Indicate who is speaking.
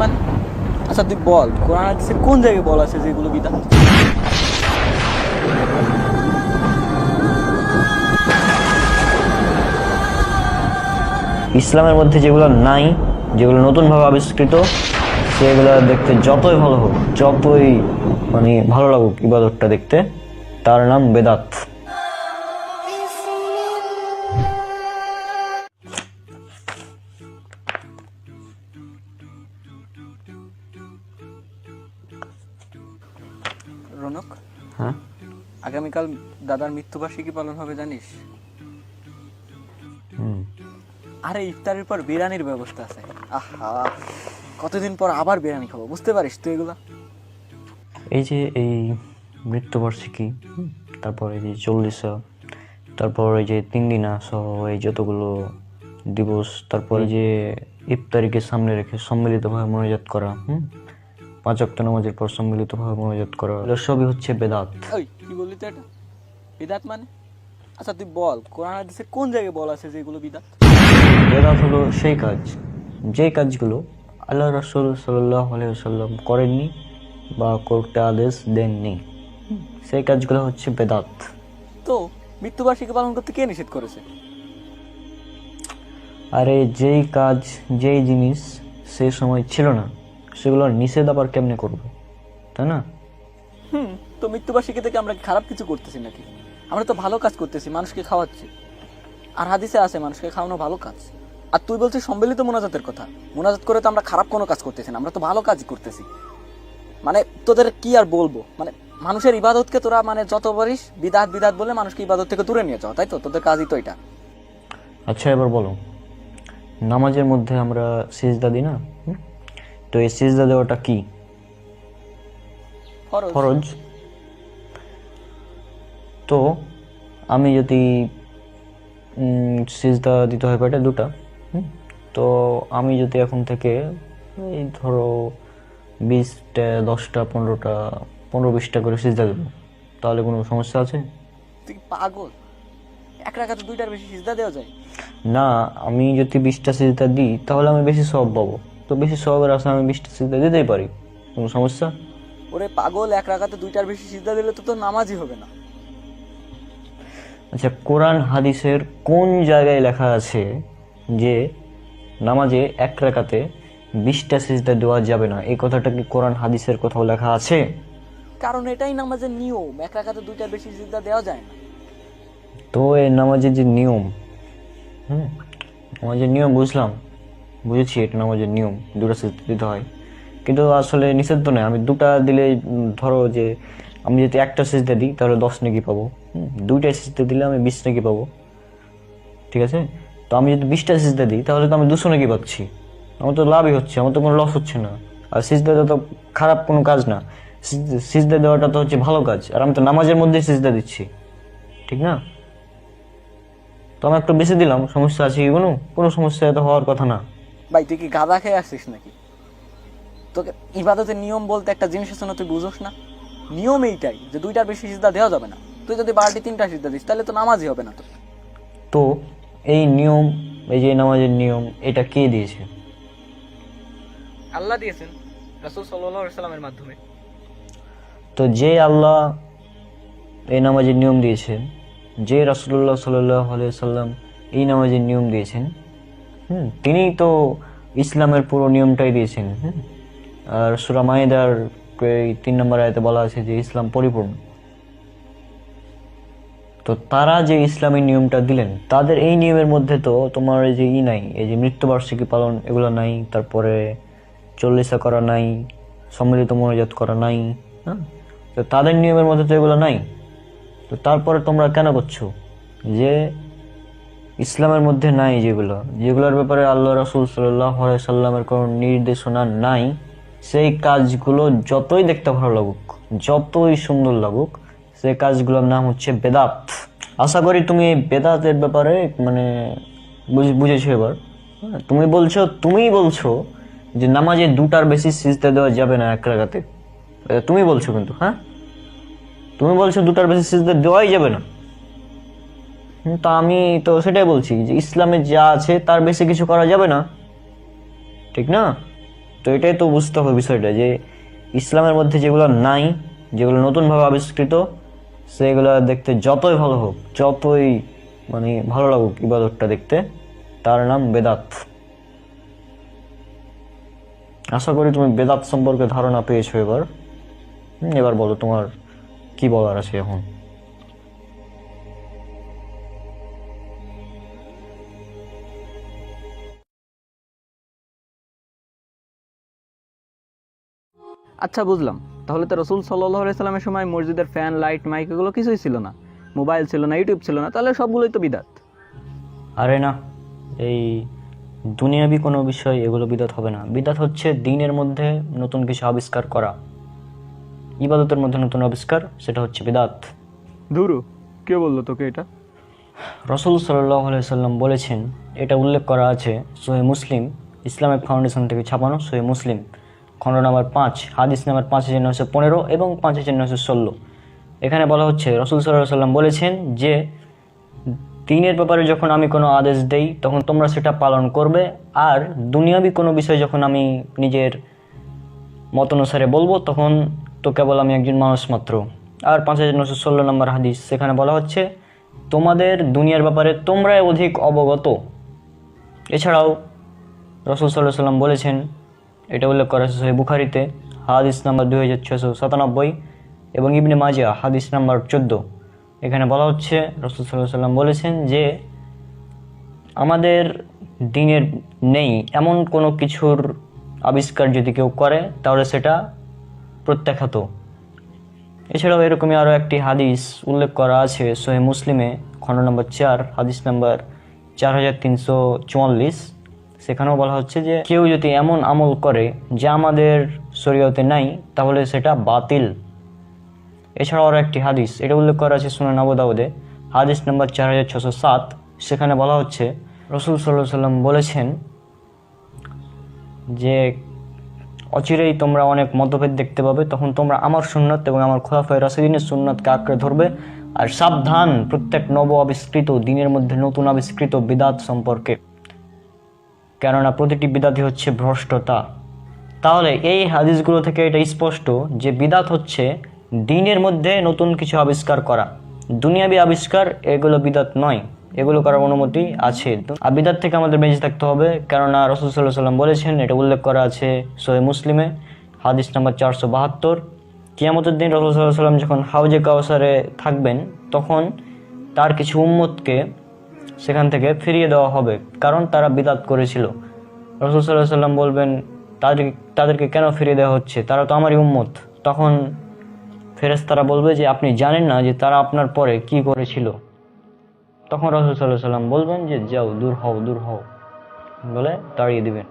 Speaker 1: মানে? আচ্ছা তুই বল, কোরআন হাদিসে কোন জায়গায় বলা আছে যেগুলো বিদাত
Speaker 2: ইসলামের মধ্যে যেগুলো নাই, যেগুলো নতুনভাবে আবিষ্কৃত, সেগুলো দেখতে যতই ভালো হোক, যতই মানে ভালো লাগুক ইবাদতটা দেখতে, তার নাম বেদাত।
Speaker 1: রনক।
Speaker 2: হ্যাঁ?
Speaker 1: আগামীকাল দাদার মৃত্যুবার্ষিকী পালন হবে জানিস?
Speaker 2: হুম।
Speaker 1: আরে ইফতারের পর বিরিয়ানির ব্যবস্থা আছে। আহা কতদিন পর আবার বিরিয়ানি খাব বুঝতে পারিস তুই এগুলা?
Speaker 2: এই যে এই মৃত্যুবার্ষিকী তারপর এই যে চল্লিশা তারপর এই যে তিন দিনা সহ এই যতগুলো দিবস তারপর যে ইফতারিকে সামনে রেখে সম্মিলিতভাবে মনোজাত করা হুম পাঁচ অক্ট নামাজের পর সম্মিলিতভাবে মনোজাত করা এগুলো সবই হচ্ছে বেদাত।
Speaker 1: কি বললি তো এটা? বিদাত মানে? আচ্ছা তুই বল কোরআন হাদিসে কোন জায়গায় বলা আছে যেগুলো বিদাত?
Speaker 2: বেদাত হলো সেই কাজ। যে কাজগুলো আল্লাহ রসুল সাল্লাহ সাল্লাম করেননি বা করতে আদেশ দেননি সেই কাজগুলো হচ্ছে বেদাত।
Speaker 1: তো মৃত্যুবার্ষিকী পালন করতে কে নিষেধ করেছে?
Speaker 2: আরে যেই কাজ যেই জিনিস সেই সময় ছিল না সেগুলো নিষেধ আবার কেমনে করবে? তাই না?
Speaker 1: হুম তো মৃত্যুবার্ষিকী থেকে আমরা খারাপ কিছু করতেছি নাকি? আমরা তো ভালো কাজ করতেছি মানুষকে খাওয়াচ্ছি। আর হাদিসে আছে মানুষকে খাওয়ানো ভালো কাজ। আর তুই বলছিস সম্মিলিত মোনাজাতের কথা। মোনাজাত করে তো আমরা খারাপ কোনো কাজ করতেছি না আমরা তো ভালো কাজই করতেছি। মানে তোদের কি আর বলব? মানে মানুষের ইবাদতকে তোরা মানে যত পারিস বিদাত বিদাত বলে মানুষকে ইবাদত থেকে দূরে নিয়ে যাও তাই তো? তোদের কাজই তো এটা।
Speaker 2: আচ্ছা এবার বলো। নামাজের মধ্যে আমরা সিজদা দিই না? হুম? তো এই সিজদা দেওয়াটা কি?
Speaker 1: ফরজ।
Speaker 2: তো আমি যদি সিজদা দিতে হয় পেটে দুটা তো আমি যদি এখন থেকে এই ধরো বিশটা দশটা পনেরোটা পনেরো বিশটা করে সিজদা দেবো তাহলে কোনো সমস্যা আছে?
Speaker 1: তুই পাগল? এক রাখাতে দুইটার বেশি সিজদা দেওয়া যায়?
Speaker 2: না আমি যদি বিশটা সিজদা দিই তাহলে আমি বেশি সব পাবো। তো বেশি সবের আসলে আমি বিশটা সিজদা দিতেই পারি। কোনো সমস্যা?
Speaker 1: ওরে পাগল এক রাখাতে দুইটার বেশি সিজদা দিলে তো তোর নামাজই হবে না।
Speaker 2: আচ্ছা কোরআন হাদিসের কোন জায়গায় লেখা আছে যে নামাজে এক রাখাতে বিশটা সিজদা দেওয়া যাবে না? এই কথাটা কি কোরআন হাদিসের কোথাও লেখা আছে?
Speaker 1: কারণ এটাই নামাজের নিয়ম এক রাখাতে দুইটার বেশি সিজদা দেওয়া যায় না।
Speaker 2: তো এই নামাজের যে নিয়ম হুম? নামাজের নিয়ম বুঝলাম। বুঝেছি এটা নামাজের নিয়ম, দুটা সিজদা দিতে হয়। কিন্তু আসলে নিষেধ নয়। আমি দুটা দিলে ধরো যে আমি যদি একটা সিজদা দিই, তাহলে দশ নাকি পাবো। দুইটা সিজদা দিলে আমি বিশ নাকি পাবো। ঠিক আছে? তো আমি যদি বিশটা সিজদা দিই, তাহলে তো আমি দুশো নাকি পাচ্ছি। আমার তো লাভই হচ্ছে, আমার তো কোনো লস হচ্ছে না। আর সিজদা দেওয়া তো খারাপ কোনো কাজ না। সিজ- সিজদা দেওয়াটা তো হচ্ছে ভালো কাজ। আর আমি তো নামাজের মধ্যে সিজদা দিচ্ছি। ঠিক না? তো আমি একটু বেশি দিলাম, সমস্যা আছে কি কোনো? কোনো সমস্যা তো হওয়ার কথা না।
Speaker 1: ভাই তুই কি গাদা খেয়ে আসছিস নাকি? তোকে ইবাদতের নিয়ম বলতে একটা জিনিস আছে না তুই বুঝোস না? নিয়ম এইটাই যে দুইটার বেশি সিজদা দেওয়া যাবে না। তুই যদি বারোটি তিনটা সিজদা দিস তাহলে তো নামাজই হবে না তো
Speaker 2: তো এই নিয়ম এই যে নামাজের নিয়ম এটা কে দিয়েছে?
Speaker 1: আল্লাহ দিয়েছেন রাসূল রাসুল সাল্লামের মাধ্যমে।
Speaker 2: তো যে আল্লাহ এই নামাজের নিয়ম দিয়েছেন যে রাসুল্লাহ সাল্লাহ সাল্লাম এই নামাজের নিয়ম দিয়েছেন হুম, তিনিই তো ইসলামের পুরো নিয়মটাই দিয়েছেন, হুম। আর এই তিন নম্বর আয়তে বলা আছে যে ইসলাম পরিপূর্ণ। তো তারা যে ইসলামী নিয়মটা দিলেন, তাদের এই নিয়মের মধ্যে তো তোমার এই যে ই নাই, এই যে মৃত্যুবার্ষিকী পালন, এগুলো নাই, তারপরে চল্লিশা করা নাই, সম্মিলিত মনোজাত করা নাই হ্যাঁ তো তাদের নিয়মের মধ্যে তো এগুলো নাই। তো তারপরে তোমরা কেন করছ? যে ইসলামের মধ্যে নাই যেগুলো যেগুলোর ব্যাপারে আল্লাহ রসুল সাল্লাহ সাল্লামের কোনো নির্দেশনা নাই সেই কাজগুলো যতই দেখতে ভালো লাগুক যতই সুন্দর লাগুক সেই কাজগুলোর নাম হচ্ছে বেদাত। আশা করি তুমি এই বেদাতের ব্যাপারে মানে বুঝ- বুঝেছ এবার। হ্যাঁ, তুমি বলছো তুমিই বলছো যে নামাজে দুটার বেশি সিজতে দেওয়া যাবে না এক রাগাতে। তুমি বলছো কিন্তু হ্যাঁ? তুমি বলছো দুটার বেশি সিজদা দেওয়াই যাবে না। তা আমি তো সেটাই বলছি যে ইসলামে যা আছে তার বেশি কিছু করা যাবে না। ঠিক না? তো এটাই তো বুঝতে হবে বিষয়টা যে ইসলামের মধ্যে যেগুলো নাই, যেগুলো নতুনভাবে আবিষ্কৃত, সেগুলো দেখতে যতই ভালো হোক, যতই মানে ভালো লাগুক ইবাদতটা দেখতে, তার নাম বেদাত। আশা করি তুমি বেদাত সম্পর্কে ধারণা পেয়েছ এবার। এবার বলো তোমার কি বলার আছে এখন?
Speaker 1: আচ্ছা বুঝলাম। তাহলে তো রসুল সাল্লাহ সাল্লামের সময় মসজিদের ফ্যান লাইট মাইক এগুলো কিছুই ছিল না। মোবাইল ছিল না ইউটিউব ছিল না তাহলে সবগুলোই তো বিদাত।
Speaker 2: আরে না এই দুনিয়াবি কোনো বিষয় এগুলো বিদাত হবে না। বিদাত হচ্ছে দিনের মধ্যে নতুন কিছু আবিষ্কার করা। ইবাদতের মধ্যে নতুন আবিষ্কার সেটা হচ্ছে বিদাত।
Speaker 1: ধুরু কে বলল তোকে এটা?
Speaker 2: রসুল সাল্লাহ সাল্লাম বলেছেন এটা উল্লেখ করা আছে সোহে মুসলিম ইসলামিক ফাউন্ডেশন থেকে ছাপানো সোহে মুসলিম। খণ্ড নাম্বার পাঁচ, হাদিস নাম্বার পাঁচ হাজার নয়শো পনেরো এবং পাঁচ হাজার নয়শো ষোলো। এখানে বলা হচ্ছে, রসুল সাল্লাহ সাল্লাম বলেছেন যে, দিনের ব্যাপারে যখন আমি কোনো আদেশ দেই, তখন তোমরা সেটা পালন করবে। আর দুনিয়াবি কোনো বিষয় যখন আমি নিজের মত অনুসারে বলব, তখন তো কেবল আমি একজন মানুষ মাত্র। আর পাঁচ হাজার নশো ষোলো নম্বর হাদিস, সেখানে বলা হচ্ছে, তোমাদের দুনিয়ার ব্যাপারে তোমরাই অধিক অবগত। এছাড়াও রসুল সাল্লাহ সাল্লাম বলেছেন এটা উল্লেখ করা আছে সহি বুখারিতে, হাদিস নাম্বার দুই হাজার ছশো সাতানব্বই এবং ইবনে মাজা হাদিস নাম্বার চোদ্দ। এখানে বলা হচ্ছে, রসুল সাল্লাহ সাল্লাম বলেছেন যে, আমাদের দিনের নেই এমন কোনো কিছুর আবিষ্কার যদি কেউ করে, তাহলে সেটা প্রত্যাখ্যাত। এছাড়াও এরকমই আরও একটি হাদিস উল্লেখ করা আছে সোহে মুসলিমে, খণ্ড নম্বর চার, হাদিস নম্বর চার হাজার তিনশো চুয়াল্লিশ। সেখানেও বলা হচ্ছে যে কেউ যদি এমন আমল করে যা আমাদের শরীয়তে নাই, তাহলে সেটা বাতিল। এছাড়াও আরও একটি হাদিস, এটা উল্লেখ করা আছে সুনান আবু দাউদে, হাদিস নম্বর চার হাজার ছশো সাত, সেখানে বলা হচ্ছে, রসুল সাল্লাহ সাল্লাম বলেছেন যে, অচিরেই তোমরা অনেক মতভেদ দেখতে পাবে, তখন তোমরা আমার সুন্নত এবং আমার খোলাফায় রাসিদিনের সুন্নতকে আঁকড়ে ধরবে, আর সাবধান প্রত্যেক নব আবিষ্কৃত দিনের মধ্যে নতুন আবিষ্কৃত বিদাত সম্পর্কে। কেননা প্রতিটি বিদাতি হচ্ছে ভ্রষ্টতা। তাহলে এই হাদিসগুলো থেকে এটা স্পষ্ট যে বিদাত হচ্ছে দিনের মধ্যে নতুন কিছু আবিষ্কার করা। দুনিয়াবি আবিষ্কার এগুলো বিদাত নয়, এগুলো করার অনুমতি আছে। আর বিদাত থেকে আমাদের বেঁচে থাকতে হবে, কেননা রসুল সাল্লাহ সাল্লাম বলেছেন, এটা উল্লেখ করা আছে সোহে মুসলিমে, হাদিস নাম্বার চারশো বাহাত্তর। কিয়ামতের দিন রসুল সাল্লাহ সাল্লাম যখন হাউজে কাউসারে থাকবেন, তখন তার কিছু উম্মতকে সেখান থেকে ফিরিয়ে দেওয়া হবে, কারণ তারা বিদাত করেছিল। রসুল সাল্লাহ সাল্লাম বলবেন, তাদের, তাদেরকে কেন ফিরিয়ে দেওয়া হচ্ছে? তারা তো আমারই উম্মত। তখন ফেরেশতারা বলবে যে, আপনি জানেন না যে তারা আপনার পরে কি করেছিল? তখন রসুল সাল্লাহ সাল্লাম বলবেন যে, যাও, দূর হও দূর হও। বলে তাড়িয়ে দিবেন।